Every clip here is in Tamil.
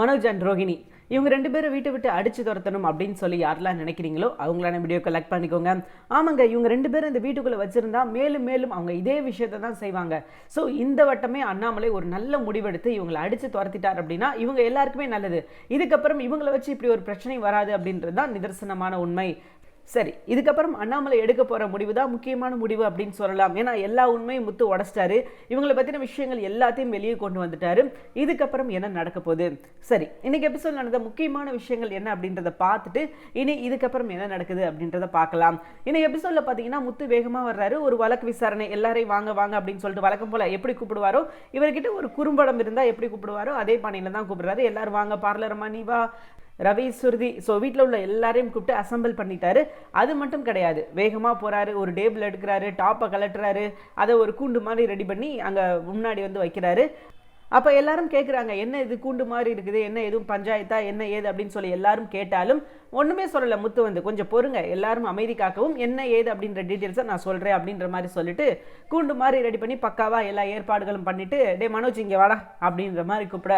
மனோஜ் அண்ட் ரோஹிணி. இவங்க ரெண்டு பேரும் வீட்டை விட்டு அடிச்சு துரத்தணும் அப்படின்னு சொல்லி யாரெல்லாம் நினைக்கிறீங்களோ அவங்களான வீடியோ கலெக்ட் பண்ணிக்கோங்க. ஆமாங்க இவங்க ரெண்டு பேரும் இந்த வீட்டுக்குள்ளே வச்சுருந்தா மேலும் மேலும் அவங்க இதே விஷயத்தை தான் செய்வாங்க. ஸோ இந்த வட்டமே அண்ணாமலை ஒரு நல்ல முடிவெடுத்து இவங்களை அடித்து துரத்திட்டார் அப்படின்னா இவங்க எல்லாருக்குமே நல்லது. இதுக்கப்புறம் இவங்களை வச்சு இப்படி ஒரு பிரச்சனை வராது அப்படின்றது தான் நிதர்சனமான உண்மை. சரி இதுக்கப்புறம் அண்ணாமலை எடுக்க போகிற முடிவு தான் முக்கியமான முடிவு அப்படின்னு சொல்லலாம். ஏன்னா எல்லா உண்மையும் முத்து உடச்சிட்டாரு. இவங்களை பற்றின விஷயங்கள் எல்லாத்தையும் வெளியே கொண்டு வந்துட்டாரு. இதுக்கப்புறம் என்ன நடக்க போகுது? சரி இன்னைக்கு எபிசோட் நடந்த முக்கியமான விஷயங்கள் என்ன அப்படின்றத பார்த்துட்டு இனி இதுக்கப்புறம் என்ன நடக்குது அப்படின்றத பார்க்கலாம். இன்னைக்கு எபிசோடில் பார்த்தீங்கன்னா முத்து வேகமாக வர்றாரு. ஒரு வழக்கு விசாரணை எல்லாரையும் வாங்க வாங்க அப்படின்னு சொல்லிட்டு வழக்கம் போல் எப்படி கூப்பிடுவாரோ இவர்கிட்ட ஒரு குறும்படம் இருந்தால் எப்படி கூப்பிடுவாரோ அதே பாணியில் தான் கூப்பிடுறாரு. எல்லாரும் வாங்க பார்லரமா நீ வா. ரவி சுருதி ஸோ வீட்டில் உள்ள எல்லாரையும் கூப்பிட்டு அசம்பிள் பண்ணிட்டாரு. அது மட்டும் கிடையாது. வேகமாக போகிறாரு ஒரு டேபிள் எடுக்கிறாரு டாப்பை கலட்டுறாரு அதை ஒரு கூண்டு மாதிரி ரெடி பண்ணி அங்கே முன்னாடி வந்து வைக்கிறாரு. அப்போ எல்லாரும் கேட்குறாங்க என்ன இது கூண்டு மாதிரி இருக்குது? என்ன எதுவும் பஞ்சாயத்தா? என்ன ஏது? அப்படின்னு சொல்லி எல்லாரும் கேட்டாலும் ஒன்றுமே சொல்லலை. முத்து வந்து கொஞ்சம் பொறுங்க. எல்லாரும் அமைதி காக்கவும். என்ன ஏது? அப்படின்ற டீட்டெயில்ஸை நான் சொல்கிறேன் அப்படின்ற மாதிரி சொல்லிட்டு கூண்டு மாதிரி ரெடி பண்ணி பக்காவாக எல்லா ஏற்பாடுகளும் பண்ணிவிட்டு டே மனோஜ் இங்கே வாடா. அப்படின்ற மாதிரி கூப்பிட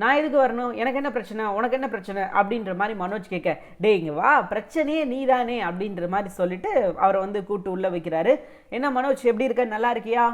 நான் எதுக்கு வரணும்? எனக்கு என்ன பிரச்சனை? உனக்கு என்ன பிரச்சனை? அப்படின்ற மாதிரி மனோஜ் கேட்க டே இங்கே வா. பிரச்சனையே நீதானே. அப்படின்ற மாதிரி சொல்லிட்டு அவரை வந்து கூட்டு உள்ளே வைக்கிறாரு. என்ன மனோஜ் எப்படி இருக்க? நல்லா இருக்கியா?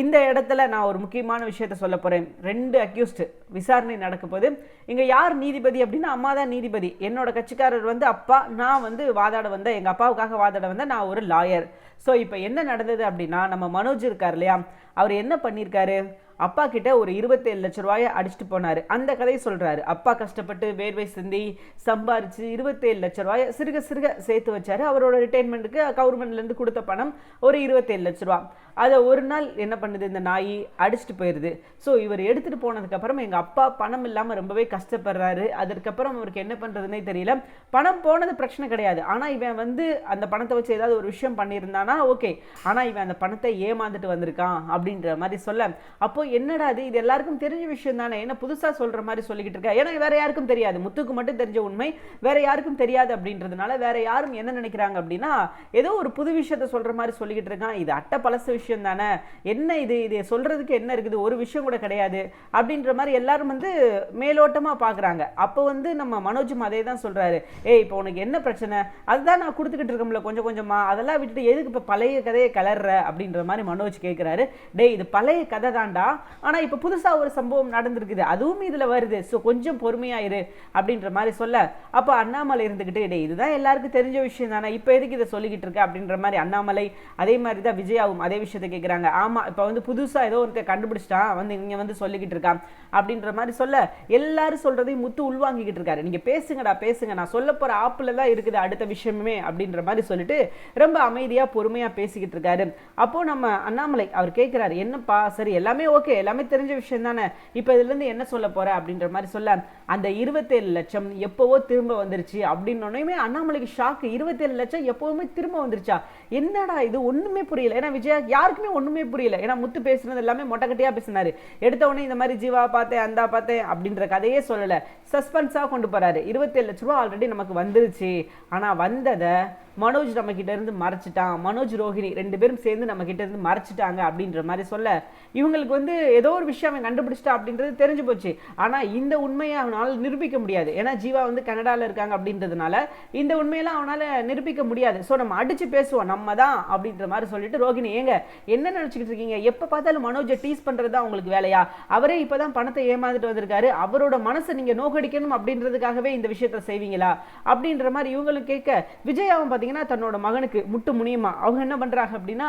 இந்த இடத்துல நான் ஒரு முக்கியமான விஷயத்த சொல்ல போகிறேன் ரெண்டு அக்யூஸ்டு விசாரணை நடக்க போது இங்கே யார் நீதிபதி அப்படின்னா அம்மா தான் நீதிபதி. என்னோட கட்சிக்காரர் வந்து அப்பா. நான் வந்து வாதாட வந்தேன் எங்கள் அப்பாவுக்காக வாதாட வந்தேன் நான் ஒரு லாயர் ஸோ இப்போ என்ன நடந்தது அப்படின்னா நம்ம மனோஜ் இருக்கார் இல்லையா? அவர் என்ன பண்ணியிருக்காரு? அப்பா கிட்ட ஒரு இருபத்தேழு லட்ச ரூபாயை அடிச்சுட்டு போனார். அந்த கதையை சொல்கிறாரு அப்பா கஷ்டப்பட்டு வேர்வை சிந்தி சம்பாரித்து இருபத்தேழு லட்ச ரூபாயை சிறுக சிறுக சேர்த்து வச்சார். அவரோட ரிட்டைர்மெண்ட்டுக்கு கவர்மெண்ட்லேருந்து கொடுத்த பணம் ஒரு இருபத்தேழு லட்ச ரூபா. அதை ஒரு நாள் என்ன பண்ணுது? இந்த நாய் அடிச்சுட்டு போயிடுது ஸோ இவர் எடுத்துகிட்டு போனதுக்கப்புறம் எங்கள் அப்பா பணம் இல்லாமல் ரொம்பவே கஷ்டப்படுறாரு. அதற்கப்புறம் அவருக்கு என்ன பண்ணுறதுனே தெரியல. பணம் போனது பிரச்சனை கிடையாது. ஆனால் இவன் வந்து அந்த பணத்தை வச்சு ஏதாவது ஒரு விஷயம் பண்ணியிருந்தானா? ஓகே. ஆனால் இவன் அந்த பணத்தை ஏமாந்துட்டு வந்திருக்கான் அப்படின்ற மாதிரி சொல்ல. அப்போ என்னடா அது இது எல்லாருக்கும் தெரிஞ்ச விஷயம் தானே? என்ன புதுசாக சொல்கிற மாதிரி சொல்லிக்கிட்டு இருக்கா? ஏன்னா வேற யாருக்கும் தெரியாது. முத்துக்கு மட்டும் தெரிஞ்ச உண்மை வேற யாருக்கும் தெரியாது அப்படின்றதுனால வேற யாரும் என்ன நினைக்கிறாங்க அப்படின்னா ஏதோ ஒரு புது விஷயத்த சொல்கிற மாதிரி சொல்லிக்கிட்டு இருக்கான். இது அட்டை பழசு விஷயம் தானே. என்ன இது? இது சொல்கிறதுக்கு என்ன இருக்குது? ஒரு விஷயம் கூட கிடையாது. அப்படின்ற மாதிரி எல்லாரும் வந்து மேலோட்டமாக பார்க்குறாங்க அப்போ வந்து நம்ம மனோஜும் அதே தான் சொல்கிறாரு ஏய் இப்போ உனக்கு என்ன பிரச்சனை? அதுதான் நான் கொடுத்துக்கிட்டு இருக்கோம்ல கொஞ்சம் கொஞ்சமாக அதெல்லாம் விட்டுட்டு எதுக்கு இப்போ பழைய கதையை கலர்ற அப்படின்ற மாதிரி மனோஜ் கேட்குறாரு டேய் இது பழைய கதை தான்டா. ஆனால் இப்போ புதுசா ஒரு சம்பவம் நடந்திருக்குது. அதுவும் இதுல வருது. ஸோ கொஞ்சம் பொறுமையா இரு அப்படின்ற மாதிரி சொல்ல. அப்போ அண்ணாமலை இருந்துக்கிட்டு இடையே இதுதான் எல்லாருக்கும் தெரிஞ்ச விஷயம் தானே? இப்போ எதுக்கு இதை சொல்லிக்கிட்டு இருக்க? அப்படின்ற மாதிரி அண்ணாமலை அதே மாதிரி தான் விஜயாவும் அதே விஷயத்தை கேட்குறாங்க ஆமா இப்போ வந்து புதுசா ஏதோ ஒருத்த கண்டுபிடிச்சிட்டான். வந்து இங்கே வந்து சொல்லிக்கிட்டு இருக்கான். அப்படின்ற மாதிரி சொல்ல. எல்லாரும் சொல்றதையும் முத்து உள்வாங்கிக்கிட்டு இருக்காரு. நீங்க பேசுங்கடா பேசுங்க. நான் சொல்ல போற ஆப்புல தான் இருக்குது அடுத்த விஷயமே அப்படின்ற மாதிரி சொல்லிட்டு ரொம்ப அமைதியா பொறுமையா பேசிக்கிட்டு இருக்காரு. அப்போ நம்ம அண்ணாமலை அவர் கேட்கிறாரு என்னப்பா? சரி எல்லாமே ஓகே. எல்லாமே தெரிஞ்ச விஷயம் தானே இப்போ இதுல இருந்து என்ன சொல்ல போற அப்படின்ற மாதிரி சொல்ல அந்த இருபத்தேழு லட்சம் எப்போவோ திரும்ப வந்துருச்சு அப்படின்னோடனே அண்ணாமலைக்கு ஷாக்கு இருபத்தேழு லட்சம் எப்போவுமே திரும்ப வந்துருச்சா? என்னடா இது? ஒண்ணுமே புரியல. ஏன்னா விஜயா யாருக்குமே ஒன்றுமே புரியல. ஏன்னா முத்து பேசுனது எல்லாமே மொட்டைக்கட்டியாக பேசினாரு. எடுத்த உடனே இந்த மாதிரி ஜீவா பார்த்தேன் அந்தா பார்த்தேன் அப்படின்ற கதையே சொல்லலை. சஸ்பென்ஸா கொண்டு போறாரு. இருபத்தேழு லட்ச ரூபா ஆல்ரெடி நமக்கு வந்துருச்சு. ஆனா வந்ததை மனோஜ் நம்ம கிட்ட இருந்து மறைச்சிட்டான். மனோஜ் ரோஹிணி ரெண்டு பேரும் சேர்ந்து நம்ம கிட்ட இருந்து மறைச்சிட்டாங்க அப்படின்ற மாதிரி சொல்ல இவங்களுக்கு வந்து ஏதோ ஒரு விஷயம் அவன் கண்டுபிடிச்சிட்டா அப்படின்றது தெரிஞ்சு போச்சு. ஆனா இந்த உண்மையை அவனால் நிரூபிக்க முடியாது. ஏன்னா ஜீவா வந்து கனடால இருக்காங்க அப்படின்றதுனால இந்த உண்மையெல்லாம் அவனால நிரூபிக்க முடியாது. ஸோ நம்ம அடிச்சு பேசுவோம். நம்ம தான் அப்படின்ற மாதிரி சொல்லிட்டு ரோஹிணி ஏங்க என்ன நினைச்சுக்கிட்டு இருக்கீங்க? எப்போ பார்த்தாலும் மனோஜை டீஸ் பண்ணுறது தான் உங்களுக்கு வேலையா? அவரே இப்போதான் பணத்தை ஏமாந்துட்டு வந்திருக்காரு. அவரோட மனசை நீங்க நோக்கடிக்கணும் அப்படின்றதுக்காகவே இந்த விஷயத்த செய்வீங்களா? அப்படின்ற மாதிரி இவங்களுக்கு கேட்க விஜயாவும் பார்த்தீங்கன்னா தன்னோட மகனுக்கு முட்டு முனியமா? அவங்க என்ன பண்றாங்க அப்படின்னா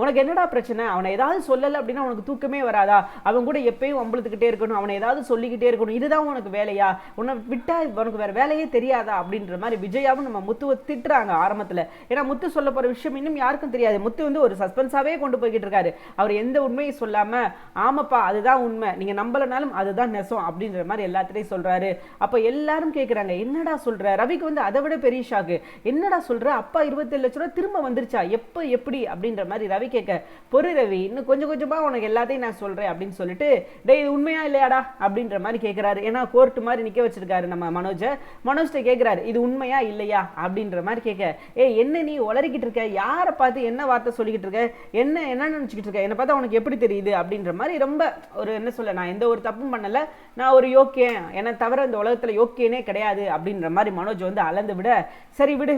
உனக்கு என்னடா பிரச்சனை? அவனை ஏதாவது சொல்லலை அப்படின்னா உனக்கு தூக்கமே வராதா? அவன் கூட எப்பயும் வம்பளுத்துக்கிட்டே இருக்கணும். அவனை ஏதாவது சொல்லிக்கிட்டே இருக்கணும். இதுதான் உனக்கு வேலையா? உன்னை விட்டா உனக்கு வேற வேலையே தெரியாதா? அப்படின்ற மாதிரி விஜயாவும் நம்ம முத்துவை திட்டுறாங்க ஆரம்பத்தில். ஏன்னா முத்து சொல்ல போகிற விஷயம் இன்னும் யாருக்கும் தெரியாது. முத்து வந்து ஒரு சஸ்பென்ஸாகவே கொண்டு போய்கிட்டு இருக்காரு. அவர் எந்த உண்மையும் சொல்லாம ஆமாப்பா அதுதான் உண்மை. நீங்க நம்பலனாலும் அதுதான் நெசம் அப்படின்ற மாதிரி எல்லாத்திலையும் சொல்றாரு. அப்ப எல்லாரும் கேட்குறாங்க என்னடா சொல்ற? ரவிக்கு வந்து அதை விட பெரிய ஷாக்கு என்னடா சொல்ற? அப்பா இருபத்தேழு லட்ச ரூபா திரும்ப வந்துருச்சா? எப்போ எப்படி? அப்படின்ற மாதிரி ரவி மாதிரி கேட்க பொறு ரவி இன்னும் கொஞ்சம் கொஞ்சமாக உனக்கு எல்லாத்தையும் நான் சொல்கிறேன் அப்படின்னு சொல்லிட்டு டேய் இது உண்மையா இல்லையாடா? அப்படின்ற மாதிரி கேட்குறாரு ஏன்னா கோர்ட்டு மாதிரி நிற்க வச்சிருக்காரு நம்ம மனோஜை. மனோஜ்கிட்ட கேட்குறாரு இது உண்மையா இல்லையா? அப்படின்ற மாதிரி கேட்க ஏ என்ன நீ உளறிக்கிட்டு இருக்க? யாரை பார்த்து என்ன வார்த்தை சொல்லிக்கிட்டு இருக்க? என்ன என்ன நினச்சிக்கிட்டு இருக்க? என்னை பார்த்தா உனக்கு எப்படி தெரியுது? அப்படின்ற மாதிரி ரொம்ப ஒரு என்ன சொல்ல நான் எந்த ஒரு தப்பும் பண்ணல. நான் ஒரு யோக்கியன். என்னை தவிர இந்த உலகத்தில் யோக்கியனே கிடையாது அப்படின்ற மாதிரி மனோஜ் வந்து அளந்து விட சரி விடு.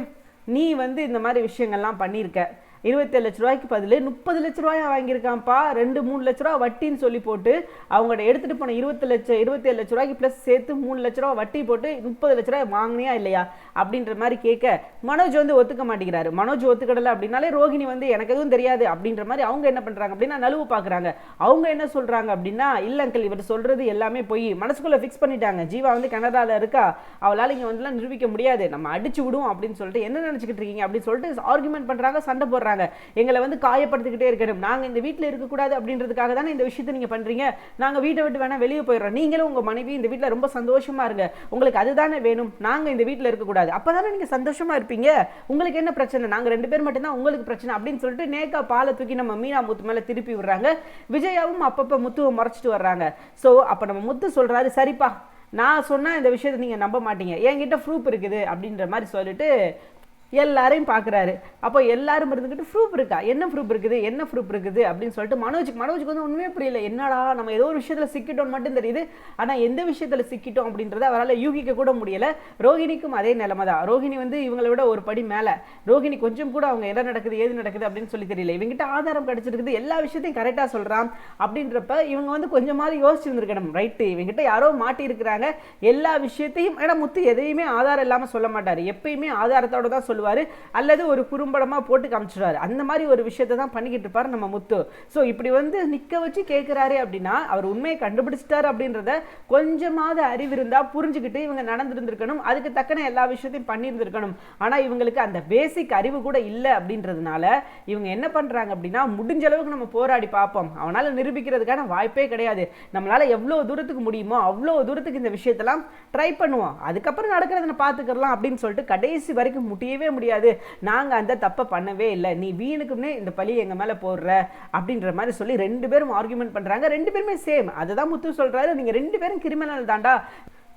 நீ வந்து இந்த மாதிரி விஷயங்கள்லாம் பண்ணியிருக்க. இருபத்தேழு லட்ச ரூபாய்க்கு பதில் முப்பது லட்ச ரூபாயா வாங்கியிருக்கான்ப்பா. ரெண்டு மூணு லட்ச ரூபா வட்டின்னு சொல்லி போட்டு அவங்கள்ட்ட எடுத்துகிட்டு போன இருபத்தி லட்சம் இருபத்தேழு லட்ச ரூபாய்க்கு ப்ளஸ் சேர்த்து மூணு லட்ச ரூபா வட்டி போட்டு முப்பது லட்ச ரூபாய் வாங்கினியா இல்லையா? அப்படின்ற மாதிரி கேட்க மனோஜ் வந்து ஒத்துக்க மாட்டேங்கிறாரு. மனோஜ் ஒத்துக்கடலை அப்படின்னாலே ரோகிணி வந்து எனக்கு எதுவும் தெரியாது அப்படின்ற மாதிரி அவங்க என்ன பண்ணுறாங்க அப்படின்னா நழுவு பார்க்குறாங்க. அவங்க என்ன சொல்கிறாங்க அப்படின்னா இல்லை அங்கிள் இவர் சொல்கிறது எல்லாமே போய். மனசுக்குள்ளே ஃபிக்ஸ் பண்ணிட்டாங்க. ஜீவா வந்து கனடாவில் இருக்கா? அவளால் இங்கே வந்துலாம் நிரூபிக்க முடியாது. நம்ம அடிச்சு விடுவோம் அப்படின்னு சொல்லிட்டு என்ன நினச்சிக்கிட்டு இருக்கீங்க? அப்படின்னு சொல்லிட்டு ஆர்குமெண்ட் பண்ணுறாங்க சண்டை போடுறாங்க. எங்களை வந்து காயப்படுத்திக்கிட்டே இருக்கணும். நாங்கள் இந்த வீட்டில் இருக்கக்கூடாது அப்படின்றதுக்காக தானே இந்த விஷயத்தை நீங்கள் பண்ணுறீங்க நாங்கள் வீட்டை விட்டு வேணால் வெளியே போயிடுறோம். நீங்களும் உங்கள் மனைவி இந்த வீட்டில் ரொம்ப சந்தோஷமா இருங்க. உங்களுக்கு அதுதானே வேணும். நாங்கள் இந்த வீட்டில் இருக்கக்கூடாது. அப்போ தானே நீங்கள் சந்தோஷமா இருப்பீங்க? உங்களுக்கு என்ன பிரச்சனை? நாங்கள் ரெண்டு பேர் மட்டும்தான் உங்களுக்கு பிரச்சனை அப்படின்னு சொல்லிட்டு நேக்கா பாலை தூக்கி நம்ம மீனா முத்து மேலே திருப்பி விடுறாங்க. விஜயாவும் அப்பப்போ முத்துவை முறைச்சிட்டு வர்றாங்க. ஸோ அப்போ நம்ம முத்து சொல்கிறாரு சரிப்பா. நான் சொன்னால் இந்த விஷயத்தை நீங்கள் நம்ப மாட்டீங்க. என்கிட்ட ப்ரூஃப் இருக்குது அப்படின்ற மாதிரி சொல்லிட்டு எல்லாரையும் பார்க்குறாரு. அப்போ எல்லாரும் இருந்துக்கிட்டு ப்ரூஃப் இருக்கா? என்ன ப்ரூஃப் இருக்குது? என்ன ப்ரூஃப் இருக்குது? அப்படின்னு சொல்லிட்டு மனோஜுக்கு மனோஜுக்கு வந்து ஒன்றுமே புரியல. என்னடா நம்ம ஏதோ ஒரு விஷயத்தில் சிக்கிட்டோம் மட்டும் தெரியுது. ஆனால் எந்த விஷயத்தில் சிக்கிட்டோம் அப்படின்றத அவரால் யூகிக்க கூட முடியலை. ரோஹிணிக்கும் அதே நிலைமை தான். ரோஹிணி வந்து இவங்களை விட ஒரு படி மேலே. ரோஹிணி கொஞ்சம் கூட அவங்க என்ன நடக்குது ஏது நடக்குது அப்படின்னு சொல்லி தெரியல. இவங்ககிட்ட ஆதாரம் கிடச்சிருக்குது. எல்லா விஷயத்தையும் கரெக்டாக சொல்கிறான் அப்படின்றப்ப இவங்க வந்து கொஞ்சமாவது யோசிச்சிருந்துருக்கணும். ரைட்டு இவங்ககிட்ட யாரோ மாட்டியிருக்கிறாங்க. எல்லா விஷயத்தையும் ஏன்னா முத்து எதையுமே ஆதாரம் இல்லாமல் சொல்ல மாட்டார். எப்பயுமே ஆதாரத்தோட தான் சொல்லுவார் அல்லது ஒரு குறும்படமாக போட்டு காமிச்சிடுவார் அந்த மாதிரி ஒரு விஷயத்தை தான் பண்ணிக்கிட்டு இருப்பார் நம்ம முத்து. ஸோ இப்படி வந்து நிற்க வச்சு கேட்குறாரு அப்படின்னா அவர் உண்மையை கண்டுபிடிச்சிட்டாரு அப்படின்றத கொஞ்சமாவது அறிவு இருந்தால் புரிஞ்சுக்கிட்டு இவங்க நடந்திருந்திருக்கணும். அதுக்கு தக்கன எல்லா விஷயத்தையும் பண்ணியிருந்திருக்கணும். ஆனால் இவங்களுக்கு அந்த பேசிக் அறிவு கூட இல்லை அப்படின்றதுனால இவங்க என்ன பண்ணுறாங்க அப்படின்னா முடிஞ்ச அளவுக்கு நம்ம போராடி பார்ப்போம். அவனால் நிரூபிக்கிறதுக்கான வாய்ப்பே கிடையாது. நம்மளால் எவ்வளோ தூரத்துக்கு முடியுமோ அவ்வளோ தூரத்துக்கு இந்த விஷயத்தெல்லாம் ட்ரை பண்ணுவோம். அதுக்கப்புறம் நடக்கிறத பார்த்துக்கலாம் அப்படின்னு சொல்லிட்டு கடைசி வரைக்கும் முடியவே முடியாது. நாங்கள் அந்த தப்பை பண்ணவே இல்லை. நீ வீணுக்குமே இந்த பழி எங்கள் மேலே போடுற அப்படின்ற மாதிரி சொல்லி ரெண்டு பேரும் ஆர்குமெண்ட் பண்ணுறாங்க ரெண்டு பேருமே சேம் அதுதான் முத்து சொல்கிறாரு நீங்கள் ரெண்டு பேரும் கிரிமினல் தாண்டா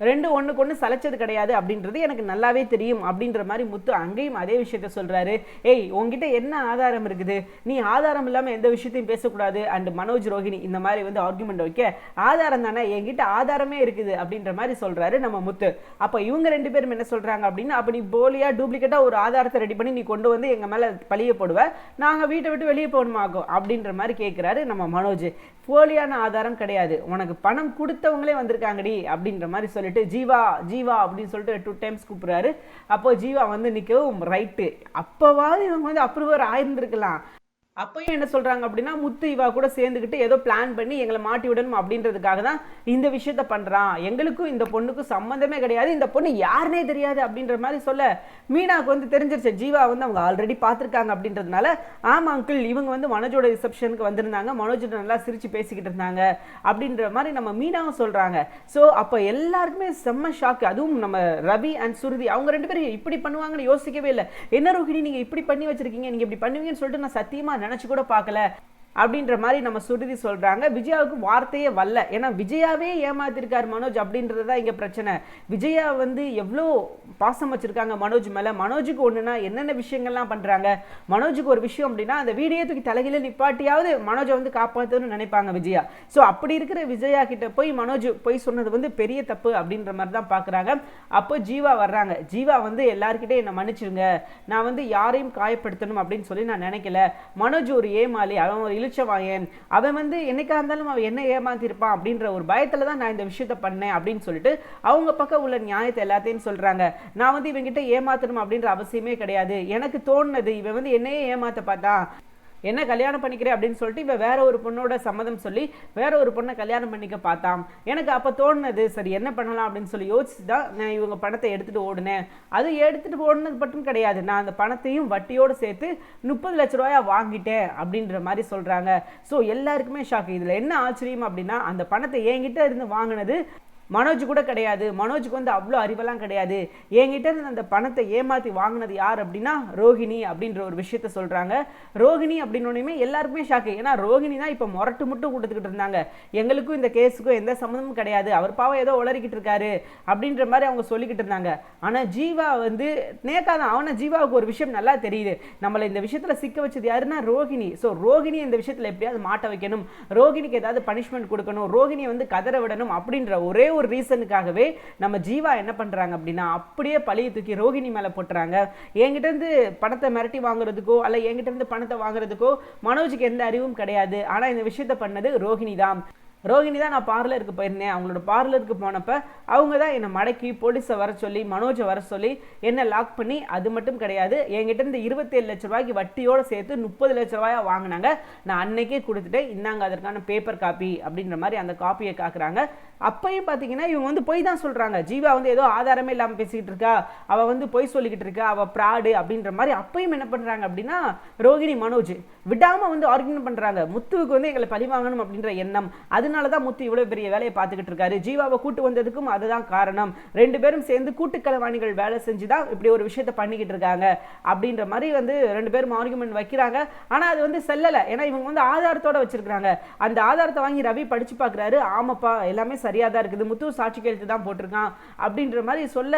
ரெண்டு ஒன்றுக்கு ஒன்று சலைச்சது கிடையாது அப்படின்றது எனக்கு நல்லாவே தெரியும் அப்படின்ற மாதிரி முத்து அங்கேயும் அதே விஷயத்த சொல்கிறாரு ஏய் உங்ககிட்ட என்ன ஆதாரம் இருக்குது? நீ ஆதாரம் இல்லாமல் எந்த விஷயத்தையும் பேசக்கூடாது. அண்ட் மனோஜ் ரோஹிணி இந்த மாதிரி வந்து ஆர்குமெண்ட் வைக்க ஆதாரம் தானே? என்கிட்ட ஆதாரமே இருக்குது அப்படின்ற மாதிரி சொல்கிறாரு நம்ம முத்து. அப்போ இவங்க ரெண்டு பேரும் என்ன சொல்கிறாங்க அப்படின்னா அப்போ நீ போலியா டூப்ளிகேட்டாக ஒரு ஆதாரத்தை ரெடி பண்ணி நீ கொண்டு வந்து எங்கள் மேலே பழிய போடுவ. நாங்கள் வீட்டை விட்டு வெளியே போகணுமாகும் அப்படின்ற மாதிரி கேட்குறாரு நம்ம மனோஜ். போலியான ஆதாரம் கிடையாது. உனக்கு பணம் கொடுத்தவங்களே வந்திருக்காங்கடி அப்படின்ற மாதிரி சொல்லிட்டு ஜீவா ஜீவா அப்படின்னு சொல்லிட்டு டூ டைம்ஸ் கூப்பிடுறாரு. அப்போ ஜீவா வந்து நிற்கவும் ரைட்டு அப்போவாவது இவங்க வந்து அப்ரூவர் ஆயிருந்திருக்கலாம். அப்பயும் என்ன சொல்கிறாங்க அப்படின்னா முத்து இவா கூட சேர்ந்துக்கிட்டு ஏதோ பிளான் பண்ணி எங்களை மாட்டி விடணும் அப்படின்றதுக்காக தான் இந்த விஷயத்த பண்ணுறான் எங்களுக்கும் இந்த பொண்ணுக்கும் சம்மந்தமே கிடையாது. இந்த பொண்ணு யாருனே தெரியாது அப்படின்ற மாதிரி சொல்ல மீனாவுக்கு வந்து தெரிஞ்சிருச்சு. ஜீவா வந்து அவங்க ஆல்ரெடி பார்த்துருக்காங்க அப்படின்றதுனால ஆமாம் அங்கிள் இவங்க வந்து மனோஜோட ரிசப்ஷனுக்கு வந்திருந்தாங்க. மனோஜோட நல்லா சிரித்து பேசிக்கிட்டு இருந்தாங்க. அப்படின்ற மாதிரி நம்ம மீனாவும் சொல்கிறாங்க ஸோ அப்போ எல்லாருக்குமே செம்ம ஷாக் அதுவும் நம்ம ரவி அண்ட் சுருதி அவங்க ரெண்டு பேரும் இப்படி பண்ணுவாங்கன்னு யோசிக்கவே இல்லை. என்ன ரோஹிணி நீங்கள் இப்படி பண்ணி வச்சிருக்கீங்க. நீங்கள் இப்படி பண்ணுவீங்கன்னு சொல்லிட்டு நான் சத்தியமாக நினைச்சு கூட பார்க்கல. அப்படின்ற மாதிரி நம்ம சுருதி சொல்கிறாங்க விஜயாவுக்கு வார்த்தையே வரல. ஏன்னா விஜயாவே ஏமாத்திருக்கார் மனோஜ் அப்படின்றது தான் இங்கே பிரச்சனை. விஜயா வந்து எவ்வளோ பாசம் வச்சுருக்காங்க மனோஜ் மேலே. மனோஜுக்கு ஒன்றுனா என்னென்ன விஷயங்கள்லாம் பண்ணுறாங்க மனோஜுக்கு ஒரு விஷயம் அப்படின்னா அந்த வீடியோ தூக்கி தலைகில நிப்பாட்டியாவது மனோஜை வந்து காப்பாற்றணும்னு நினைப்பாங்க விஜயா. ஸோ அப்படி இருக்கிற விஜயா கிட்ட போய் மனோஜ் போய் சொன்னது வந்து பெரிய தப்பு அப்படின்ற மாதிரி தான் பார்க்குறாங்க அப்போ ஜீவா வர்றாங்க. ஜீவா வந்து எல்லாருக்கிட்டே என்னை மன்னிச்சிருங்க. நான் வந்து யாரையும் காயப்படுத்தணும் அப்படின்னு சொல்லி நான் நினைக்கல. மனோஜ் ஒரு ஏமாளி. அவன் ஒரு இழிச்சவாயன். அவன் வந்து என்னைக்கா இருந்தாலும் அவன் என்ன ஏமாத்திருப்பான் அப்படின்ற ஒரு பயத்தில் தான் நான் இந்த விஷயத்த பண்ணேன் அப்படின்னு சொல்லிட்டு அவங்க பக்கம் உள்ள நியாயத்தை எல்லாத்தையும் சொல்றாங்க. நான் வந்து இவங்கிட்ட ஏமாத்தணும் அப்படின்ற அவசியமே கிடையாது. எனக்கு தோணுனது இவன் வந்து என்னையே ஏமாத்த பார்த்தா என்ன கல்யாணம் பண்ணிக்கிறேன் அப்படின்னு சொல்லிட்டு இவன் வேற ஒரு பொண்ணோட சம்மதம் சொல்லி வேற ஒரு பொண்ணை கல்யாணம் பண்ணிக்க பார்த்தான் எனக்கு அப்போ தோணுனது சரி என்ன பண்ணலாம் அப்படின்னு சொல்லி யோசிச்சு தான் நான் இவங்க பணத்தை எடுத்துட்டு ஓடினேன். அது எடுத்துட்டு ஓடினது மட்டும் கிடையாது. நான் அந்த பணத்தையும் வட்டியோடு சேர்த்து முப்பது லட்ச ரூபாயா வாங்கிட்டேன் அப்படின்ற மாதிரி சொல்றாங்க. ஸோ எல்லாருக்குமே ஷாக் இதில் என்ன ஆச்சரியம் அப்படின்னா அந்த பணத்தை என்கிட்ட இருந்து வாங்கினது மனோஜ் கூட கிடையாது. மனோஜுக்கு வந்து அவ்வளோ அறிவெல்லாம் கிடையாது. என்கிட்ட இருந்து அந்த பணத்தை ஏமாற்றி வாங்கினது யார் அப்படின்னா ரோஹிணி அப்படின்ற ஒரு விஷயத்த சொல்கிறாங்க ரோஹிணி அப்படின்னோடனே எல்லாருக்குமே ஷாக்கு ஏன்னா ரோஹிணி தான் இப்போ முரட்டு மட்டும் கொடுத்துக்கிட்டு இருந்தாங்க. எங்களுக்கும் இந்த கேஸுக்கும் எந்த சம்மந்தமும் கிடையாது. அவர் பாவம் ஏதோ உளறிக்கிட்டு இருக்காரு அப்படின்ற மாதிரி அவங்க சொல்லிக்கிட்டு இருந்தாங்க. ஆனால் ஜீவா வந்து நேக்கா தான் அவனை ஜீவாவுக்கு ஒரு விஷயம் நல்லா தெரியுது. நம்மளை இந்த விஷயத்தில் சிக்க வச்சது யாருன்னா ரோஹிணி. ஸோ ரோஹிணி இந்த விஷயத்தில் எப்படியாவது மாட்ட வைக்கணும். ரோஹிணிக்கு ஏதாவது பனிஷ்மெண்ட் கொடுக்கணும். ரோஹிணியை வந்து கதற விடணும் அப்படின்ற ஒரே ஒரு ரீசனுக்காகவே நம்ம ஜீவா என்ன பண்ணுறாங்க அப்படின்னா அப்படியே பழைய தூக்கி ரோகிணி மேலே போட்டுறாங்க. என்கிட்ட இருந்து பணத்தை மிரட்டி வாங்குறதுக்கோ அல்ல என்கிட்ட இருந்து பணத்தை வாங்குறதுக்கோ மனோஜுக்கு எந்த அறிவும் கிடையாது. ஆனால் இந்த விஷயத்தை பண்ணது ரோஹிணி தான். ரோஹிணி தான் நான் பார்லருக்கு போயிருந்தேன். அவங்களோட பார்லருக்கு போனப்ப அவங்க தான் என்னை மடக்கி போலீஸை வர சொல்லி மனோஜை வர சொல்லி என்னை லாக் பண்ணி அது மட்டும் கிடையாது. என்கிட்ட இருந்து இருபத்தேழு லட்ச ரூபாய்க்கு வட்டியோடு சேர்த்து முப்பது லட்ச ரூபாயா வாங்கினாங்க. நான் அன்னைக்கே கொடுத்துட்டேன். இந்தாங்க அதற்கான பேப்பர் காப்பி அப்படின்ற மாதிரி அந்த காப்பியை காக்குறாங்க. அப்பயும் பார்த்தீங்கன்னா இவங்க வந்து பொய் தான் சொல்கிறாங்க ஜீவா வந்து ஏதோ ஆதாரமே இல்லாமல் பேசிக்கிட்டு இருக்கா. அவள் வந்து பொய் சொல்லிக்கிட்டு இருக்கா. அவள் ப்ராடு அப்படின்ற மாதிரி அப்பயும் என்ன பண்ணுறாங்க அப்படின்னா ரோகிணி மனோஜ் விடாமல் வந்து ஆர்கியூமெண்ட் பண்ணுறாங்க முத்துவுக்கு வந்து எங்களை பழி வாங்கணும் அப்படின்ற எண்ணம். அதனால தான் முத்து இவ்வளோ பெரிய வேலையை பார்த்துக்கிட்டு இருக்காரு. ஜீவாவை கூட்டு வந்ததுக்கும் அதுதான் காரணம். ரெண்டு பேரும் சேர்ந்து கூட்டுக்கலவாணிகள் வேலை செஞ்சு தான் இப்படி ஒரு விஷயத்த பண்ணிக்கிட்டு இருக்காங்க. அப்படின்ற மாதிரி வந்து ரெண்டு பேரும் ஆர்குமெண்ட் வைக்கிறாங்க. ஆனால் அது வந்து செல்லலை. ஏன்னா இவங்க வந்து ஆதாரத்தோட வச்சிருக்கிறாங்க. அந்த ஆதாரத்தை வாங்கி ரவி படிச்சு பார்க்குறாரு ஆமாப்பா எல்லாமே சரியாக தான் இருக்குது. முத்து சாட்சி கையெழுத்து தான் போட்டிருக்கான் அப்படின்ற மாதிரி சொல்ல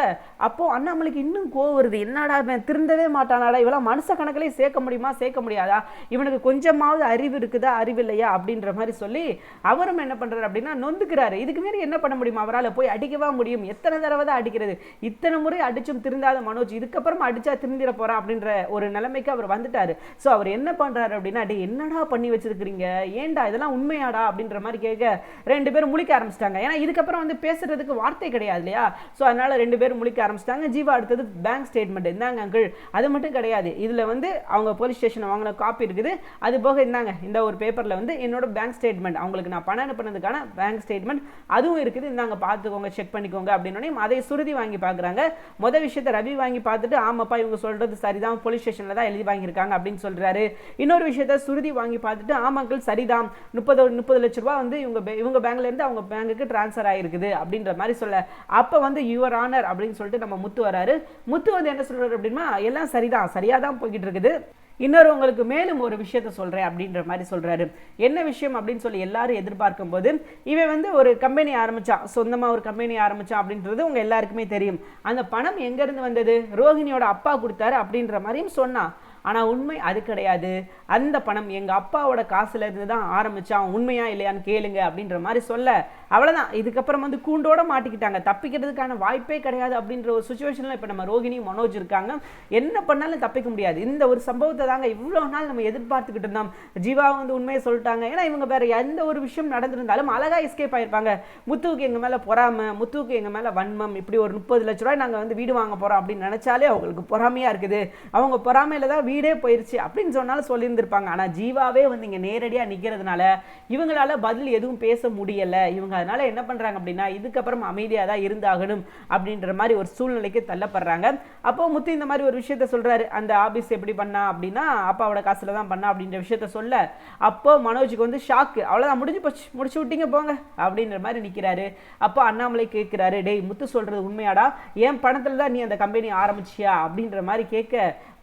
அப்போ அண்ணாமலைக்கு இன்னும் கோவம் வருது. என்னடா இவன் திருந்தவே மாட்டானாடா? இவெல்லாம் மனுஷ கணக்கிலே சேர்க்க முடியுமா? சேர்க்க முடியாதா? இவனுக்கு கொஞ்சமாவது அறிவு இருக்குதா? அறிவு இல்லையா? அப்படின்ற மாதிரி சொல்லி அவரும் என்ன பண்ணுறாரு அப்படின்னா நொந்துக்கிறாரு. இதுக்கு மாரி என்ன பண்ண முடியும்? அவரால் போய் அடிக்கவா முடியும்? எத்தனை தடவை தான் அடிக்கிறது? இத்தனை முறை அடிச்சும் திருந்தாத மனோஜ் இதுக்கப்புறம் அடிச்சா திருந்திட போறான் அப்படின்ற ஒரு நிலைமைக்கு அவர் வந்துட்டாரு. ஸோ அவர் என்ன பண்றாரு அப்படின்னா டே என்னடா பண்ணி வச்சிருக்கிறீங்க? ஏன்டா இதெல்லாம் உண்மையாடா? அப்படின்ற மாதிரி கேட்க ரெண்டு பேரும் முழிக்க ஆரம்பிச்சிட்டாங்க. ஏன்னா இதுக்கப்புறம் வந்து பேசுறதுக்கு வார்த்தை கிடையாது இல்லையா? ஸோ அதனால ரெண்டு பேரும் முழிக்க ஆரம்பிச்சிட்டாங்க. ஜீவா அடுத்தது பேங்க் ஸ்டேட்மெண்ட் இந்தாங்க அங்கிள் அது மட்டும் கிடையாது. இதில் வந்து அவங்க போலீஸ் ஸ்டேஷன் வாங்கின காப்பி இருக்குது. அது போக இருந்தாங்க இந்த ஒரு பேப்பரில் வந்து என்னோட பேங்க் ஸ்டேட்மெண்ட் அவங்களுக்கு நான் பணம் அனுப்புனதுக்கான பேங்க் ஸ்டேட்மெண்ட் அதுவும் இருக்குது. இந்தாங்க பார்த்துக்கோங்க செக் பண்ணிக்கோங்க அப்படின்னோடனே அதை சுருதி வாங்கி பார்க்குறாங்க. மொதல் விஷயத்தை ரவி வாங்கி பார்த்துட்டு ஆமாப்பா இவங்க சொல்கிறது சரிதான் போலீஸ் ஸ்டேஷனில் தான் எழுதி வாங்கியிருக்காங்க அப்படின்னு சொல்கிறாரு இன்னொரு விஷயத்த சுருதி வாங்கி பார்த்துட்டு ஆமாக்கள் சரிதான். முப்பது முப்பது லட்ச ரூபா வந்து இவங்க பே- இவங்க பேங்க்லேருந்து அவங்க பேங்குக்கு டிரான்ஸ்ஃபர் ஆகிருக்குது அப்படின்ற மாதிரி சொல்ல. அப்போ வந்து யுவர் ஆனர் அப்படின்னு சொல்லிட்டு நம்ம முத்து வராரு. முத்து வந்து என்ன சொல்கிறார் அப்படின்னா எல்லாம் சரிதான் சரியாக தான் போய்கிட்டு இருக்குது இன்னொரு உங்களுக்கு மேலும் ஒரு விஷயத்த சொல்கிறேன் அப்படின்ற மாதிரி சொல்கிறாரு என்ன விஷயம் அப்படின்னு சொல்லி எல்லாரும் எதிர்பார்க்கும் போது இவன் வந்து ஒரு கம்பெனி ஆரம்பித்தான் சொந்தமாக ஒரு கம்பெனி ஆரம்பித்தான் அப்படின்றது உங்கள் எல்லாருக்குமே தெரியும். அந்த பணம் எங்கேருந்து வந்தது? ரோஹிணியோட அப்பா கொடுத்தாரு அப்படின்ற மாதிரியும் சொன்னான். ஆனால் உண்மை அது கிடையாது. அந்த பணம் எங்கள் அப்பாவோட காசுலேருந்து தான் ஆரம்பித்தான் உண்மையா இல்லையான்னு கேளுங்க அப்படின்ற மாதிரி சொல்ல. அவ்வளோதான் இதுக்கப்புறம் வந்து கூண்டோட மாட்டிக்கிட்டாங்க. தப்பிக்கிறதுக்கான வாய்ப்பே கிடையாது அப்படின்ற ஒரு சுச்சுவேஷனில் இப்போ நம்ம ரோகிணி மனோஜ் இருக்காங்க. என்ன பண்ணாலும் தப்பிக்க முடியாது. இந்த ஒரு சம்பவத்தை தாங்க இவ்வளோ நாள் நம்ம எதிர்பார்த்துக்கிட்டு இருந்தோம். ஜீவா வந்து உண்மையை சொல்லிட்டாங்க. ஏன்னா இவங்க வேற எந்த ஒரு விஷயம் நடந்திருந்தாலும் அழகா எஸ்கேப் ஆயிருப்பாங்க. முத்துவுக்கு எங்கள் மேலே பொறாமை முத்துவுக்கு எங்கள் மேலே வன்மம் இப்படி ஒரு முப்பது லட்ச ரூபாய் நாங்கள் வந்து வீடு வாங்க போகிறோம் அப்படின்னு நினைச்சாலே அவங்களுக்கு பொறாமையாக இருக்குது. அவங்க பொறாமையில் தான் வீடே போயிடுச்சு அப்படின்னு சொன்னாலும் சொல்லியிருந்திருப்பாங்க. ஆனால் ஜீவாவே வந்து இங்கே நேரடியாக நிற்கிறதுனால இவங்களால பதில் எதுவும் பேச முடியலை. இவங்க அதனால என்ன பண்ணுறாங்க அப்படின்னா இதுக்கப்புறம் அமைதியாக தான் இருந்தாகணும் அப்படின்ற மாதிரி ஒரு சூழ்நிலைக்கு தள்ளப்படுறாங்க. அப்போ முத்து இந்த மாதிரி ஒரு விஷயத்த சொல்கிறாரு அந்த ஆபீஸ் எப்படி பண்ணா அப்படின்னா அப்பாவோட காசில் தான் பண்ணா அப்படின்ற விஷயத்த சொல்ல. அப்போ மனோஜுக்கு வந்து ஷாக்கு அவ்வளோதான் முடிஞ்சு போச்சு முடிச்சு விட்டீங்க போங்க அப்படின்ற மாதிரி நிற்கிறாரு அப்போ அண்ணாமலை கேட்குறாரு டேய் முத்து சொல்கிறது உண்மையாடா? என் பணத்தில் தான் நீ அந்த கம்பெனி ஆரம்பிச்சியா? அப்படின்ற மாதிரி கேட்க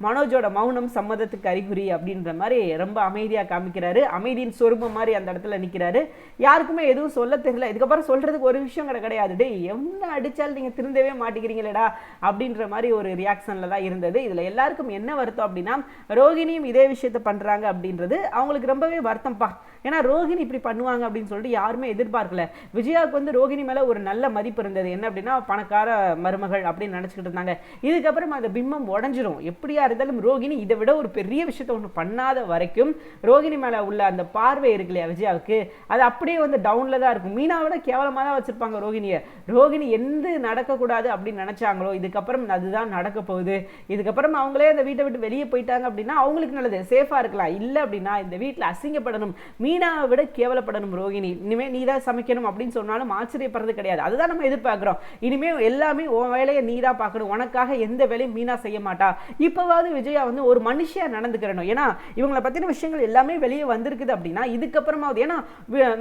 மனோஜோட மௌனம் சம்மதத்துக்கு அறிகுறி அப்படின்ற மாதிரி ரொம்ப அமைதியாக காமிக்கிறாரு. அமைதியின் சொருபம் மாதிரி அந்த இடத்துல நிற்கிறாரு யாருக்குமே எதுவும் சொல்ல தெரியல. இதுக்கப்புறம் சொல்கிறதுக்கு ஒரு விஷயம் கூட கிடையாது. டே என்ன அடித்தாலும் நீங்கள் திருந்தவே மாட்டேங்கிறீங்களேடா அப்படின்ற மாதிரி ஒரு ரியாக்ஷனில் தான் இருந்தது. இதில் எல்லாருக்கும் என்ன வருத்தம் அப்படின்னா ரோகிணியும் இதே விஷயத்த பண்ணுறாங்க அப்படின்றது அவங்களுக்கு ரொம்பவே வருத்தம்ப்பா ஏன்னா ரோகிணி இப்படி பண்ணுவாங்க அப்படின்னு சொல்லிட்டு யாருமே எதிர்பார்க்கல. விஜயாவுக்கு வந்து ரோஹிணி மேலே ஒரு நல்ல மதிப்பு இருந்தது. என்ன அப்படின்னா பணக்கார மருமகள் அப்படின்னு நினச்சிக்கிட்டு இருந்தாங்க. இதுக்கப்புறம் அந்த பிம்பம் உடஞ்சிரும். எப்படியா இருந்தாலும் ரோகிணி இதை விட ஒரு பெரிய விஷயத்த ஒன்று பண்ணாத வரைக்கும் ரோகிணி மேலே உள்ள அந்த பார்வை இருக்கு இல்லையா விஜயாவுக்கு அது அப்படியே வந்து டவுனில் தான் இருக்கும். மீனாவை விட கேவலமாக தான் வச்சுருப்பாங்க ரோகிணியை. ரோகிணி எந்த நடக்கக்கூடாது அப்படின்னு நினச்சாங்களோ இதுக்கப்புறம் அதுதான் நடக்க போகுது. இதுக்கப்புறம் அவங்களே அந்த வீட்டை விட்டு வெளியே போயிட்டாங்க அப்படின்னா அவங்களுக்கு நல்லது. சேஃபாக இருக்கலாம். இல்லை அப்படின்னா இந்த வீட்டில் அசிங்கப்படணும். மீனாவை விட கேவலப்படணும் ரோகிணி. இனிமேல் நீ தான் சமைக்கணும் அப்படின்னு சொன்னாலும் ஆச்சரியப்படுறது கிடையாது. அதுதான் நம்ம எதிர்பார்க்குறோம். இனிமேல் எல்லாமே உன் வேலையை நீ தான் பார்க்கணும். உனக்காக எந்த வேலையும் மீனா செய்ய மாட்டா. இப்போவாவது இதுக்காவது விஜயா வந்து ஒரு மனுஷியா நடந்துக்கிறணும் ஏன்னா இவங்களை பத்தின விஷயங்கள் எல்லாமே வெளியே வந்திருக்குது அப்படின்னா இதுக்கப்புறமாவது ஏன்னா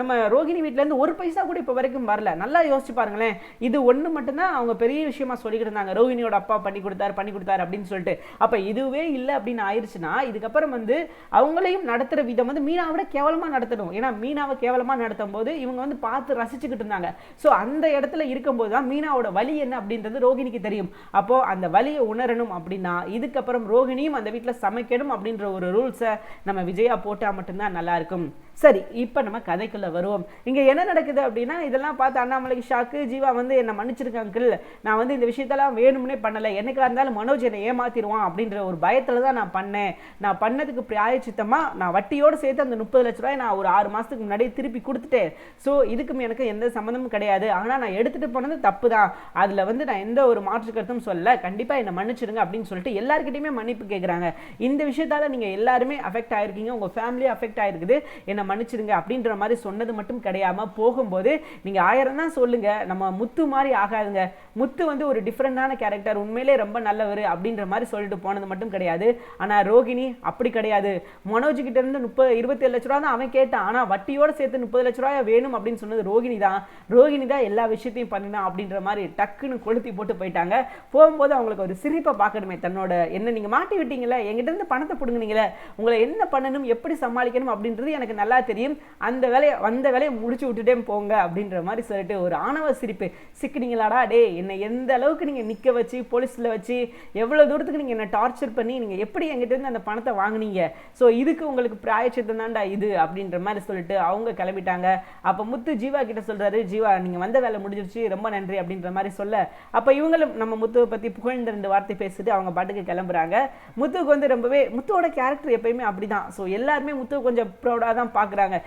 நம்ம ரோகிணி வீட்ல இருந்து ஒரு பைசா கூட இப்போ வரைக்கும் வரல. நல்லா யோசிச்சு பாருங்களேன். இது ஒண்ணு மட்டும்தான் அவங்க பெரிய விஷயமா சொல்லிக்கிட்டு இருந்தாங்க. ரோகிணியோட அப்பா பண்ணி கொடுத்தாரு பண்ணி கொடுத்தாரு அப்படின்னு சொல்லிட்டு. அப்போ இதுவே இல்லை அப்படின்னு ஆயிடுச்சுன்னா இதுக்கப்புறம் வந்து அவங்களையும் நடத்துற விதம் வந்து மீனாவை விட கேவலமா நடத்தணும். ஏன்னா மீனாவை கேவலமா நடத்தும் போது இவங்க வந்து பார்த்து ரசிச்சுக்கிட்டு இருந்தாங்க. ஸோ அந்த இடத்துல இருக்கும்போது தான் மீனாவோட வலி என்ன அப்படின்றது ரோகிணிக்கு தெரியும். அப்போ அந்த வலியை உணரணும் அப்படின்னா இதுக்கப்புறம் ரோகிணியும் அந்த வீட்டில் சமைக்கணும் அப்படின்ற ஒரு ரூல்ஸை நம்ம விஜயா போட்டால் மட்டும்தான் நல்லா இருக்கும். சரி இப்போ நம்ம கதைக்குள்ள வருவோம். இங்கே என்ன நடக்குது அப்படின்னா இதெல்லாம் பார்த்து அண்ணாமலைக்கு ஷாக்கு ஜீவா வந்து என்னை மன்னிச்சிருக்க அங்கிள் நான் வந்து இந்த விஷயத்தெல்லாம் வேணும்னே பண்ணலை. என்னைக்கா இருந்தாலும் மனோஜ் என்னை ஏமாத்திடுவான் அப்படின்ற ஒரு பயத்துல தான் நான் பண்ணேன். நான் பண்ணதுக்கு பிராயச்சித்தமாக நான் வட்டியோடு சேர்த்து அந்த முப்பது லட்ச ரூபாய் நான் ஒரு ஆறு மாதத்துக்கு முன்னாடியே திருப்பி கொடுத்துட்டேன். ஸோ இதுக்கும் எனக்கு எந்த சம்மந்தமும் கிடையாது. ஆனால் நான் எடுத்துகிட்டு போனது தப்பு தான் அதில் வந்து நான் எந்த ஒரு மாற்று கருத்தும் சொல்ல கண்டிப்பாக என்னை மன்னிச்சிருங்க அப்படின்னு சொல்லிட்டு எல்லாருக்கிட்டையுமே மன்னிப்பு கேட்குறாங்க இந்த விஷயத்தால நீங்க எல்லாருமே அஃபெக்ட் ஆகிருக்கீங்க உங்க ஃபேமிலி அஃபெக்ட் ஆகிருக்குது என்னை மன்னிச்சிடுங்க அப்படின்ற மாதிரி சொன்னது மட்டும் கிடையாம போகும்போது நீங்கள் ஆயிரம் தான் சொல்லுங்கள் நம்ம முத்து மாதிரி ஆகாதுங்க. முத்து வந்து ஒரு டிஃப்ரெண்டான கேரக்டர் உண்மையிலே ரொம்ப நல்லவர் அப்படின்ற மாதிரி சொல்லிட்டு போனது மட்டும் கிடையாது. ஆனா ரோகிணி அப்படி கிடையாது. மனோஜ் கிட்ட இருந்து முப்பது இருபத்தேழு லட்ச ரூபா தான் அவன் கேட்டான். ஆனா வட்டியோட சேர்த்து முப்பது லட்ச ரூபாய் வேணும் அப்படின்னு சொன்னது ரோகிணி தான். ரோகிணி தான் எல்லா விஷயத்தையும் பண்ணினா அப்படின்ற மாதிரி டக்குன்னு கொளுத்தி போட்டு போயிட்டாங்க. போகும்போது அவங்களுக்கு ஒரு சிரிப்பை பார்க்கணுமே தன்னோட என்ன நீங்கள் மாட்டி விட்டீங்களே எங்கிட்டேருந்து பணத்தை பிடுங்குனீங்களே உங்களை என்ன பண்ணணும் எப்படி சமாளிக்கணும் அப்படின்றது எனக்கு நல்லா தெரியும். அந்த வேலையை வந்த வேலையை முடிச்சு விட்டுட்டே போங்க அப்படின்ற மாதிரி சொல்லிட்டு ஒரு ஆணவ சிரிப்பு. சிக்கினீங்களாடா டே என்னை எந்த அளவுக்கு நீங்கள் நிற்க வச்சு போலீஸில் வச்சு எவ்வளோ தூரத்துக்கு நீங்கள் என்னை டார்ச்சர் பண்ணி நீங்கள் எப்படி எங்கிட்டேருந்து அந்த பணத்தை வாங்குனீங்க? ஸோ இதுக்கு உங்களுக்கு பிராயச்சித்தம் தான்டா இது அப்படின்ற மாதிரி சொல்லிட்டு அவங்க கிளம்பிட்டாங்க. அப்போ முத்து ஜீவா கிட்ட சொல்கிறாரு ஜீவா நீங்கள் வந்த வேலை முடிஞ்சிருச்சு ரொம்ப நன்றி அப்படின்ற மாதிரி சொல்ல. அப்போ இவங்களும் நம்ம முத்துவை பற்றி புகழ்ந்த ரெண்டு வார்த்தை பேசிட்டு அவங்க பாட்டுக்கு கிளம்புறாங்க. முத்துவுக்கு வந்து ரொம்பவே முத்துவோட கேரக்டர் எப்பயுமே அப்படிதான். ஸோ எல்லாருமே முத்து கொஞ்சம் ப்ரௌடாக தான் பார்க்குறாங்க.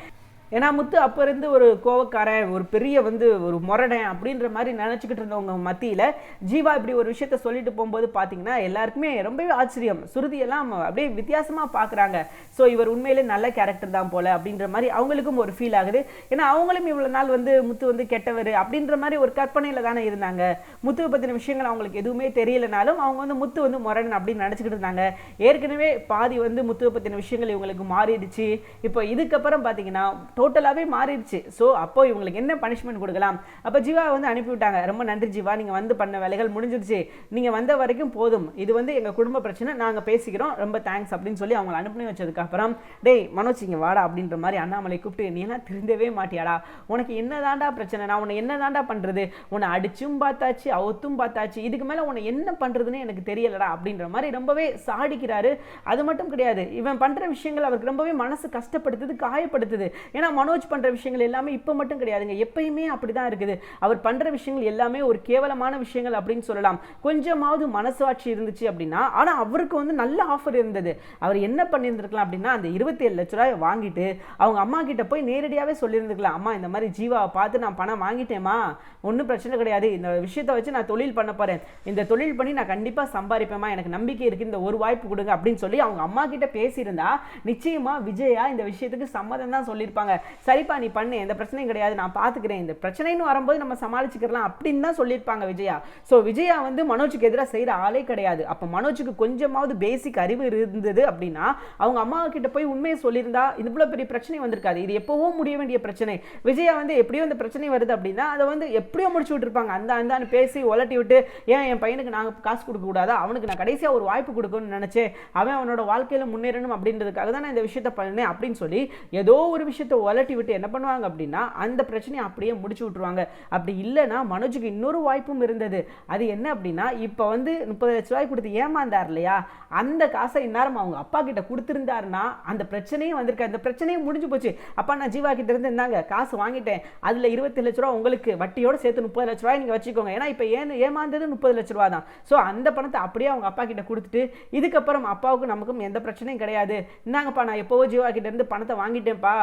ஏன்னா முத்து அப்போ இருந்து ஒரு கோவக்காரன் ஒரு பெரிய வந்து ஒரு முரடன் அப்படின்ற மாதிரி நினச்சிக்கிட்டு இருந்தவங்க மத்தியில் ஜீவா இப்படி ஒரு விஷயத்த சொல்லிட்டு போகும்போது பார்த்தீங்கன்னா எல்லாருக்குமே ரொம்பவே ஆச்சரியம். சுருதி எல்லாம் அப்படியே வித்தியாசமாக பார்க்குறாங்க ஸோ இவர் உண்மையிலே நல்ல கேரக்டர் தான் போல அப்படின்ற மாதிரி அவங்களுக்கும் ஒரு ஃபீல் ஆகுது. ஏன்னா அவங்களும் இவ்வளோ நாள் வந்து முத்து வந்து கெட்டவர் அப்படின்ற மாதிரி ஒரு கற்பனையில் தானே இருந்தாங்க. முத்துவை பற்றின விஷயங்கள் அவங்களுக்கு எதுவுமே தெரியலனாலும் அவங்க வந்து முத்து வந்து முரடன் அப்படின்னு நினச்சிக்கிட்டு இருந்தாங்க. ஏற்கனவே பாதி வந்து முத்துவை பற்றின விஷயங்கள் இவங்களுக்கு மாறிடுச்சு. இப்போ இதுக்கப்புறம் பார்த்தீங்கன்னா டோட்டலாகவே மாறிடுச்சு. ஸோ அப்போ இவங்களுக்கு என்ன பனிஷ்மெண்ட் கொடுக்கலாம்? அப்போ ஜீவா வந்து அனுப்பிவிட்டாங்க. ரொம்ப நன்றி ஜீவா நீங்கள் வந்து பண்ண வேலைகள் முடிஞ்சிருச்சு நீங்கள் வந்த வரைக்கும் போதும். இது வந்து எங்கள் குடும்ப பிரச்சனை. நாங்கள் பேசிக்கிறோம். ரொம்ப தேங்க்ஸ் அப்படின்னு சொல்லி அவங்களை அனுப்பி வச்சதுக்கப்புறம் டேய் மனோஜ் இங்கே வாடா அப்படின்ற மாதிரி அண்ணாமலை கூப்பிட்டு நீ எல்லாம் திருந்தவே மாட்டியாடா. உனக்கு என்ன தாண்டா பிரச்சனை? நான் உன்னை என்ன தாண்டா பண்ணுறது உன்னை அடிச்சும் பார்த்தாச்சு அவுத்தும் பார்த்தாச்சு. இதுக்கு மேலே உன்னை என்ன பண்ணுறதுன்னு எனக்கு தெரியலடா அப்படின்ற மாதிரி ரொம்பவே சாடிக்கிறாரு. அது மட்டும் கிடையாது. இவன் பண்ணுற விஷயங்கள் அவருக்கு ரொம்பவே மனசு கஷ்டப்படுத்துது காயப்படுத்துது. ஏன்னா மனோஜ் பண்ணுற விஷயங்கள் எல்லாமே இப்போ மட்டும் கிடையாதுங்க. எப்பயுமே அப்படி தான் இருக்குது. அவர் பண்ணுற விஷயங்கள் எல்லாமே ஒரு கேவலமான விஷயங்கள் அப்படின்னு சொல்லலாம். கொஞ்சமாவது மனசாட்சி இருந்துச்சு அப்படின்னா ஆனால் அவருக்கு வந்து நல்ல ஆஃபர் இருந்தது. அவர் என்ன பண்ணியிருந்திருக்கலாம் அப்படின்னா அந்த இருபத்தேழு லட்ச ரூபாய் வாங்கிட்டு அவங்க அம்மா கிட்ட போய் நேரடியாகவே சொல்லியிருந்துக்கலாம் அம்மா இந்த மாதிரி ஜீவாவை பார்த்து நான் பணம் வாங்கிட்டேம்மா. ஒன்றும் பிரச்சனை கிடையாது. இந்த விஷயத்தை வச்சு நான் தொழில் பண்ண போகிறேன் இந்த தொழில் பண்ணி நான் கண்டிப்பாக சம்பாதிப்பேம்மா எனக்கு நம்பிக்கை இருக்குது இந்த ஒரு வாய்ப்பு கொடுங்க. அப்படின்னு சொல்லி அவங்க அம்மா கிட்ட பேசியிருந்தா நிச்சயமா விஜயா இந்த விஷயத்துக்கு சம்மதம் தான் சொல்லியிருப்பாங்க. சரிப்பா நீ பண்ணு. எந்த பிரச்சனையும் கிடையாது. நான் பார்த்துக்கிறேன் இந்த பிரச்சனைன்னு வரும்போது நம்ம சமாளிச்சுக்கலாம் அப்படின்னு தான் சொல்லியிருப்பாங்க விஜயா. ஸோ விஜயா வந்து மனோஜுக்கு எதிராக செய்கிற ஆளே கிடையாது. அப்போ மனோஜுக்கு கொஞ்சமாவது பேசிக் அறிவு இருந்தது அப்படின்னா அவங்க அம்மா கிட்ட போய் உண்மையை சொல்லியிருந்தா இவ்வளோ பெரிய பிரச்சனை வந்திருக்காது. இது எப்போவோ முடிய வேண்டிய பிரச்சனை. விஜயா வந்து எப்படியோ இந்த பிரச்சனை வருது அப்படின்னா அதை வந்து எப்படியோ முடிச்சு விட்டுருப்பாங்க. அந்த அந்தான்னு பேசி உலட்டி விட்டு ஏன் என் பையனுக்கு நாங்கள் காசு கொடுக்க கூடாதா? அவனுக்கு நான் கடைசியாக ஒரு வாய்ப்பு கொடுக்கணும்னு நினச்சேன். அவன் அவனோட வாழ்க்கையில் முன்னேறணும் அப்படின்றதுக்காக தான் நான் இந்த விஷயத்த பண்ணேன். அப்படின்னு சொல்லி ஏதோ ஒரு விஷயத்தை உலட்டி விட்டு என்ன பண்ணுவாங்க அப்படின்னா அந்த பிரச்சனையை அப்படியே முடிச்சு விட்டுருவாங்க. அப்படி இல்லைன்னா மனோஜுக்கு இன்னொரு வாய்ப்பும் இருந்தது. அது என்ன அப்படின்னா இப்போ வந்து முப்பது லட்ச ரூபாய் கொடுத்து ஏமாந்தார் இல்லையா? அந்த காசை இந்நேரம் அவங்க அப்பா கிட்ட கொடுத்துருந்தாருன்னா அந்த பிரச்சனையும் வந்திருக்கு அந்த பிரச்சனையும் முடிஞ்சு போச்சு. அப்பா நான் ஜீவா கிட்ட இருந்து இருந்தாங்க காசு வாங்கிட்டேன். அதில் இருபத்தி லட்ச ரூபா உங்களுக்கு வட்டியோட சேர்த்து முப்பது லட்ச ரூபாய் நீங்கள் வச்சுக்கோங்க. ஏன்னா இப்போ ஏன் ஏமாந்தது முப்பது லட்ச ரூபா தான். ஸோ அந்த பணத்தை அப்படியே அவங்க அப்பா கிட்ட கொடுத்துட்டு இதுக்கப்புறம் அப்பாவுக்கும் நமக்கும் எந்த பிரச்சனையும் கிடையாது. இந்தாங்கப்பா நான் எப்போவோ ஜீவா கிட்ட இருந்து பணத்தை வாங்கிட்டேன்ப்பா.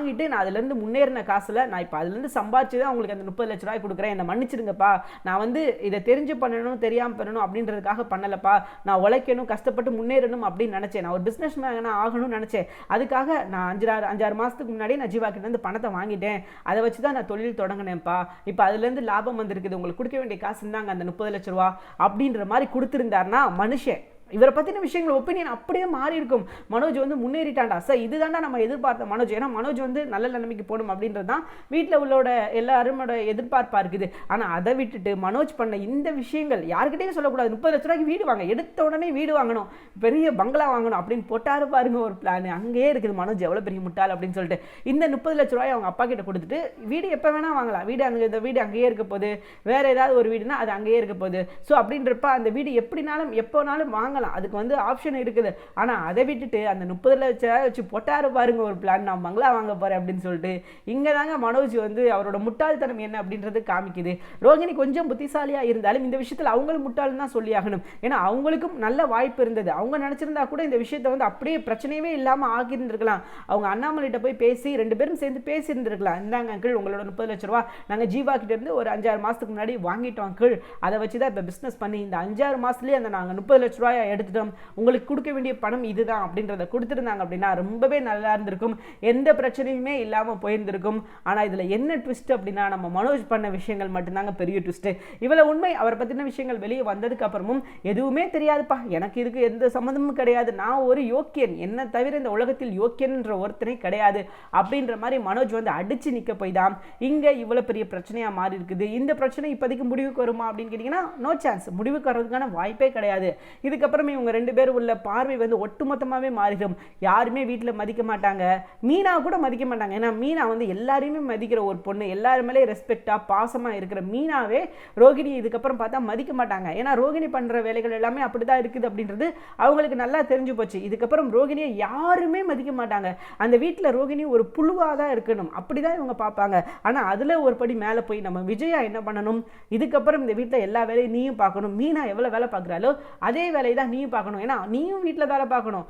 வாங்கிட்டு நான் அதுலேருந்து முன்னேறின காசில் நான் இப்போ அதுலேருந்து சம்பாரிச்சு தான் உங்களுக்கு அந்த முப்பது லட்ச ரூபாய் கொடுக்குறேன். என்னை மன்னிச்சிடுங்கப்பா. நான் வந்து இதை தெரிஞ்சு பண்ணணும் தெரியாமல் பண்ணணும் அப்படின்றதுக்காக பண்ணலப்பா. நான் உழைக்கணும் கஷ்டப்பட்டு முன்னேறணும் அப்படின்னு நினச்சேன். நான் ஒரு பிஸ்னஸ் மேனாக ஆகணும்னு நினச்சேன். அதுக்காக நான் அஞ்சாறு அஞ்சாறு மாதத்துக்கு முன்னாடி நான் ஜீவா இருந்து பணத்தை வாங்கிட்டேன். அதை வச்சு தான் நான் தொழில் தொடங்கினேன்ப்பா. இப்போ அதுலேருந்து லாபம் வந்திருக்குது. உங்களுக்கு கொடுக்க வேண்டிய காசு இருந்தாங்க அந்த முப்பது லட்ச ரூபா அப்படின்ற மாதிரி கொடுத்துருந்தாருன்னா மனுஷன். இவரை பற்றின விஷயங்கள் ஒப்பீனியன் அப்படியே மாறி இருக்கும். மனோஜ் வந்து முன்னேறிட்டாண்டா சார் இதுதான்டா நம்ம எதிர்பார்த்த மனோஜ். ஏன்னா மனோஜ் வந்து நல்ல நிலைமைக்கு போகணும் அப்படின்றது தான் வீட்டில் உள்ளோட எல்லாருமோட எதிர்பார்ப்பாக இருக்குது. ஆனால் அதை விட்டுட்டு மனோஜ் பண்ண இந்த விஷயங்கள் யாருக்கிட்டையும் சொல்லக்கூடாது. முப்பது லட்ச ரூபாய்க்கு வீடு வாங்க. எடுத்த உடனே வீடு வாங்கணும். பெரிய பங்களா வாங்கணும் அப்படின்னு போட்டாரு பாருங்க ஒரு பிளான் அங்கேயே இருக்குது மனோஜ் எவ்வளோ பெரிய முட்டாள் அப்படின்னு சொல்லிட்டு. இந்த முப்பது லட்ச ரூபாய் அவங்க அப்பா கிட்ட கொடுத்துட்டு வீடு எப்போ வேணால் வாங்கலாம். வீடு அங்கே இந்த வீடு அங்கேயே இருக்க போகுது. வேறு ஏதாவது ஒரு வீடுனா அது அங்கேயே இருக்க போகுது. ஸோ அப்படின்றப்ப அந்த வீடு எப்படினாலும் எப்போனாலும் வாங்கலாம் அதுக்கு வந்து ஆப்ஷன் இருக்குது. ஆனால் அதை விட்டுட்டு அந்த முப்பது லட்ச ரூபாய் வச்சு போட்டாரு பாருங்க ஒரு பிளான் நான் பங்களா வாங்க போகிறேன் அப்படின்னு சொல்லிட்டு இங்கே தாங்க மனோஜ் வந்து அவரோட முட்டாள்தனம் என்ன அப்படின்றது காமிக்குது. ரோகிணி கொஞ்சம் புத்திசாலியாக இருந்தாலும் இந்த விஷயத்தில் அவங்களும் முட்டாள்னு தான் சொல்லி ஆகணும். ஏன்னா அவங்களுக்கும் நல்ல வாய்ப்பு இருந்தது. அவங்க நினச்சிருந்தா கூட இந்த விஷயத்தை வந்து அப்படியே பிரச்சனையே இல்லாமல் ஆகியிருந்திருக்கலாம் அவங்க அண்ணாமலைகிட்ட போய் பேசி ரெண்டு பேரும் சேர்ந்து பேசியிருந்திருக்கலாம். இந்தாங்க அங்கிள் உங்களோட முப்பது லட்ச ரூபா. நாங்கள் ஜீவா கிட்ட இருந்து ஒரு அஞ்சாறு மாதத்துக்கு முன்னாடி வாங்கிட்டோம் அங்கிள் அதை வச்சு தான் இப்போ பிஸ்னஸ் பண்ணி இந்த அஞ்சாறு மாதத்துலேயே அந்த நாங்கள் முப்பது லட்ச ரூபாய் எடுத்துட்டோம். உங்களுக்கு கொடுக்க வேண்டிய பணம் இதுதான் அப்படின்றத கொடுத்துருந்தாங்க அப்படின்னா ரொம்பவே நல்லா இருந்திருக்கும். எந்த பிரச்சனையுமே இல்லாமல் போயிருந்திருக்கும். ஆனால் இதில் என்ன ட்விஸ்ட் அப்படின்னா நம்ம மனோஜ் பண்ண விஷயங்கள் மட்டும்தாங்க பெரிய ட்விஸ்ட்டு இவ்வளோ உண்மை. அவரை பற்றின விஷயங்கள் வெளியே வந்ததுக்கு அப்புறமும் எதுவுமே தெரியாதுப்பா. எனக்கு இதுக்கு எந்த சம்மந்தமும் கிடையாது. நான் ஒரு யோக்கியன். என்ன தவிர இந்த உலகத்தில் யோக்கியன்ற ஒருத்தனே கிடையாது. அப்படின்ற மாதிரி மனோஜ் வந்து அடித்து நிற்க போய் தான் இங்கே இவ்வளோ பெரிய பிரச்சனையாக மாறி இருக்குது. இந்த பிரச்சனை இப்போதைக்கு முடிவுக்கு வருமா அப்படின்னு கேட்டிங்கன்னா நோ சான்ஸ் முடிவுக்கு வர்றதுக்கான வாய்ப்பே கிடையாது. இதுக்கப்புறம் இவங்க ரெண்டு பேரும் உள்ள பார்வை வந்து ஒட்டுமொத்தமாகவே மாறிடும். யாருமே வீட்டில் மதிக்க மாட்டாங்க. மீனா கூட மதிக்க மாட்டாங்க. ஏன்னா மீனா வந்து எல்லாரையுமே மதிக்கிற ஒரு பொண்ணு. எல்லாருமே ரெஸ்பெக்டாக பாசமாக இருக்கிற மீனாவே ரோகிணி இதுக்கப்புறம் பார்த்தா மதிக்க மாட்டாங்க. ஏன்னா ரோகிணி பண்ணுற வேலைகள் எல்லாமே அப்படி தான் இருக்குது அப்படின்றது அவங்களுக்கு நல்லா தெரிஞ்சு போச்சு. இதுக்கப்புறம் ரோகிணியை யாருமே மதிக்க மாட்டாங்க. அந்த வீட்டில் ரோகிணி ஒரு புழுவாக தான் இருக்கணும். அப்படி தான் இவங்க பார்ப்பாங்க. ஆனால் அதில் ஒரு படி மேலே போய் நம்ம விஜயா என்ன பண்ணணும்? இதுக்கப்புறம் இந்த வீட்டில் எல்லா வேலையும் நீயும் பார்க்கணும். மீனா எவ்வளோ வேலை பார்க்குறாலோ அதே வேலையை தான் நீயும் பார்க்கணும். ஏன்னா நீயும் வீட்டில் வேலை பார்க்கணும்.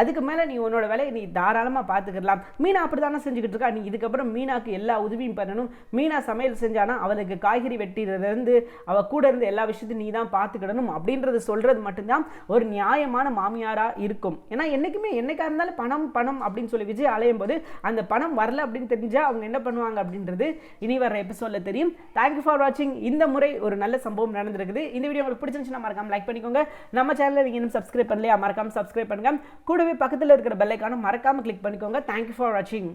அதுக்கு மேலே நீ உன்னோட வேலையை நீ தாராளமாக பார்த்துக்கலாம் மீனா அப்படி தானே செஞ்சுக்கிட்டு இருக்கா? நீ இதுக்கப்புறம் மீனாக்கு எல்லா உதவியும் பண்ணணும். மீனா சமையல் செஞ்சானா அவளுக்கு காய்கறி வெட்டிறதுலேருந்து அவள் கூட இருந்து எல்லா விஷயத்தையும் நீ தான் பார்த்துக்கிடணும் அப்படின்றது சொல்கிறது மட்டும்தான் ஒரு நியாயமான மாமியாராக இருக்கும். ஏன்னா என்றைக்குமே என்னைக்கா இருந்தாலும் பணம் பணம் அப்படின்னு சொல்லி விஜய் அலையும் போது அந்த பணம் வரல அப்படின்னு தெரிஞ்சால் அவங்க என்ன பண்ணுவாங்க அப்படின்றது இனி வர எபிசோடில் தெரியும். தேங்க்யூ ஃபார் வாட்சிங் இந்த முறை ஒரு நல்ல சம்பவம் நடந்திருக்குது. இந்த வீடியோ உங்களுக்கு பிடிச்சிருந்துச்சுன்னா மறக்காம லைக் பண்ணிக்கோங்க. நம்ம சேனலில் நீங்கள் இன்னும் சப்ஸ்கிரைப் பண்ணலையா? மறக்காம சப்ஸ்கிரைப் பண்ணுங்க. கூட கூடவே பக்கத்தில் இருக்கிற பெல்லைக்கான மறக்காம கிளிக் பண்ணிக்கோங்க. தேங்க்யூ ஃபார் வாட்சிங்